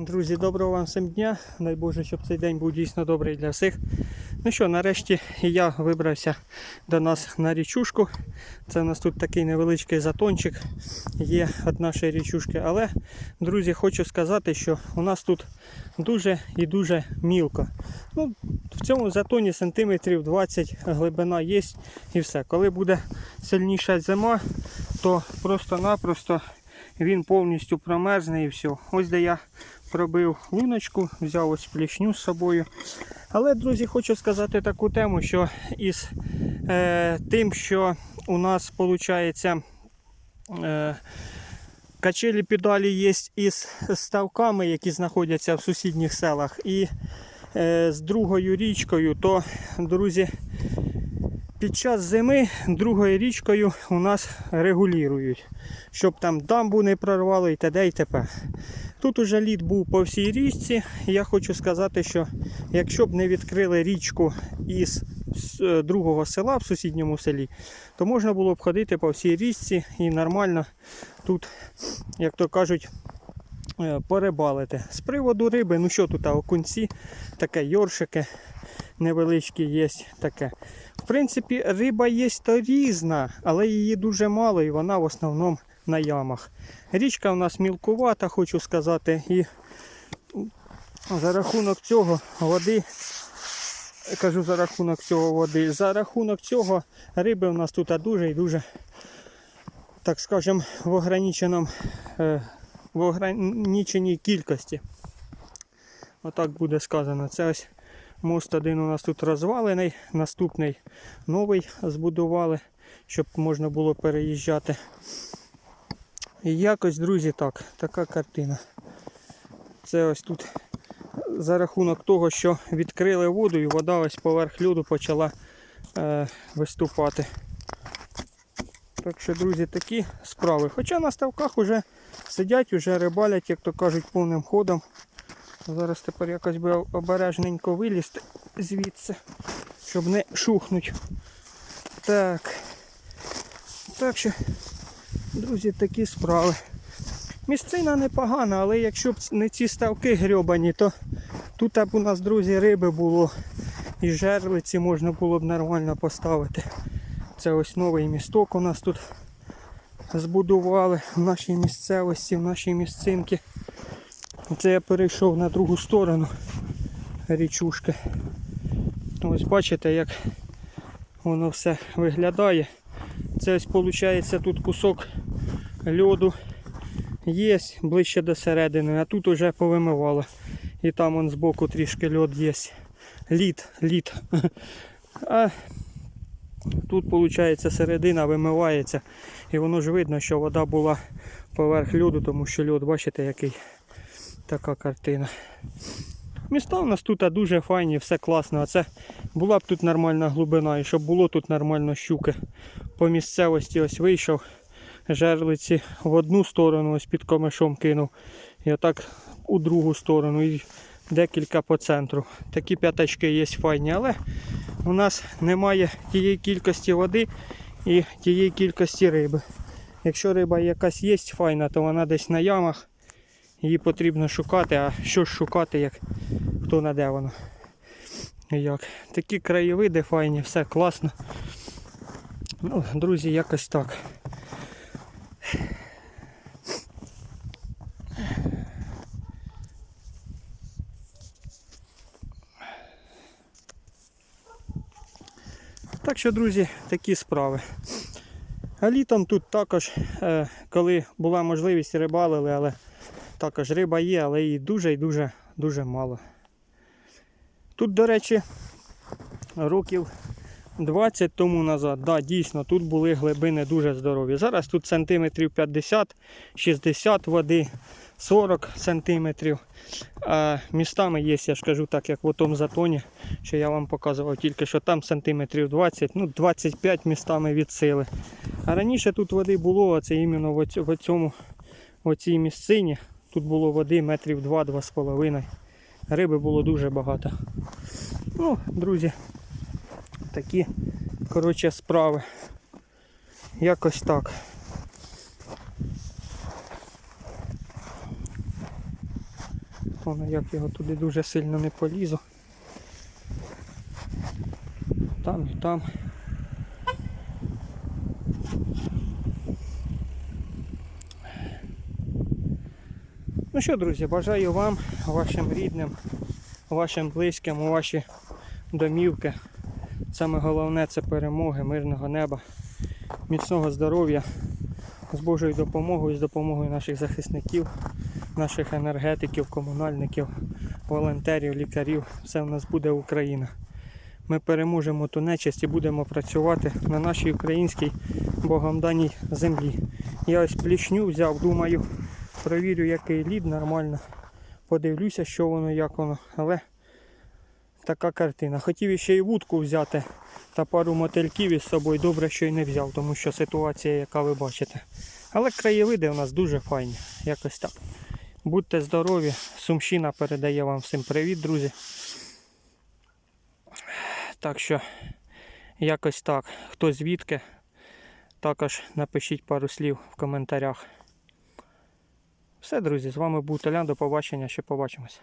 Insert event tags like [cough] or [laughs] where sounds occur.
Друзі, доброго вам всім дня. Дай Боже, щоб цей день був дійсно добрий для всіх. Ну що, нарешті я вибрався до нас на річушку. Це у нас тут такий невеличкий затончик є від нашої річушки. Але, друзі, хочу сказати, що у нас тут дуже і дуже мілко. Ну, в цьому затоні сантиметрів 20 глибина є і все. Коли буде сильніша зима, то просто-напросто він повністю промерзне і все. Ось де я пробив луночку, взяв ось плішню з собою. Але, друзі, хочу сказати таку тему, що із е, тим, що у нас виходить. Е, Качелі педалі є із ставками, які знаходяться в сусідніх селах, і е, з другою річкою, то, друзі, під час зими другою річкою у нас регулюють, щоб там дамбу не прорвало і т.д. і т.п. Тут уже лід був по всій річці. Я хочу сказати, що якщо б не відкрили річку із е, другого села в сусідньому селі, то можна було б ходити по всій річці і нормально тут, як то кажуть, порибалити. З приводу риби, ну що тут, окунці, таке йоршики невеличкі є таке. В принципі, риба є то різна, але її дуже мало і вона в основному на ямах. Річка у нас мілкувата, хочу сказати, і за рахунок цього води, кажу за рахунок цього води, за рахунок цього риби у нас тут дуже і дуже, так скажем, в ограниченому, е, в ограниченій кількості. Отак буде сказано. Це ось мост один у нас тут розвалений, наступний новий збудували, щоб можна було переїжджати. І якось, друзі, так, така картина. Це ось тут за рахунок того, що відкрили воду і вода ось поверх льоду почала е, виступати. Так що, друзі, такі справи. Хоча на ставках вже сидять, вже рибалять, як то кажуть, повним ходом. Зараз тепер якось би обережненько вилізти звідси, щоб не шухнуть. Так. Так що, друзі, такі справи. Місцина непогана, але якщо б не ці ставки грьобані, то тут б у нас, друзі, риби було і жерлиці можна було б нормально поставити. Це ось новий місток у нас тут збудували в нашій місцевості, в нашій місцинці. Це я перейшов на другу сторону річушки. Ось бачите, як воно все виглядає. Це ось виходить тут кусок льоду є ближче до середини, а тут уже повимивало. І там он збоку трішки льод є. Лід, лід. [laughs] А тут виходить середина вимивається. І воно ж видно, що вода була поверх льоду, тому що льод, бачите, який така картина. Міста у нас тут дуже файні, все класно. А це була б тут нормальна глибина і щоб було тут нормально щуки. По місцевості ось вийшов, жерлиці в одну сторону, ось під комишом кинув. І отак у другу сторону. І декілька по центру. Такі п'ятачки є файні, але у нас немає тієї кількості води і тієї кількості риби. Якщо риба якась є файна, то вона десь на ямах. Її потрібно шукати, а що ж шукати, як хто наде воно. Як. Такі краєвиди файні, все класно. Ну, друзі, якось так. Так що, друзі, такі справи. А літом тут також, е, коли була можливість, рибалили, але також риба є, але її дуже і дуже дуже мало. Тут, до речі, років 20 тому назад, да, дійсно, тут були глибини дуже здорові. Зараз тут сантиметрів 50-60 води, 40 сантиметрів. А містами є, я ж кажу так, як в тому затоні, що я вам показував тільки що там сантиметрів 20, ну 25 містами від сили. А раніше тут води було, а це іменно в в цьому в цій місцині. Тут було води метрів 2-2,5. Риби було дуже багато. Ну, друзі, такі коротше справи. Якось так. Воно, як його туди дуже сильно не полізу. Там і там. Ну що, друзі, бажаю вам, вашим рідним, вашим близьким, ваші домівки. Саме головне це перемоги, мирного неба, міцного здоров'я, з Божою допомогою, з допомогою наших захисників, наших енергетиків, комунальників, волонтерів, лікарів. Все в нас буде Україна. Ми переможемо ту нечисть і будемо працювати на нашій українській Богом даній землі. Я ось плішню взяв, думаю, провірю, який лід нормально. Подивлюся, що воно, як воно. Але така картина. Хотів ще й вудку взяти та пару мотильків із собою. Добре, що й не взяв, тому що ситуація, яка ви бачите. Але краєвиди у нас дуже файні. Якось так. Будьте здорові. Сумщина передає вам всім привіт, друзі. Так що, якось так. Хто звідки, також напишіть пару слів в коментарях. Все, друзі, з вами був Толян. До побачення, ще побачимось.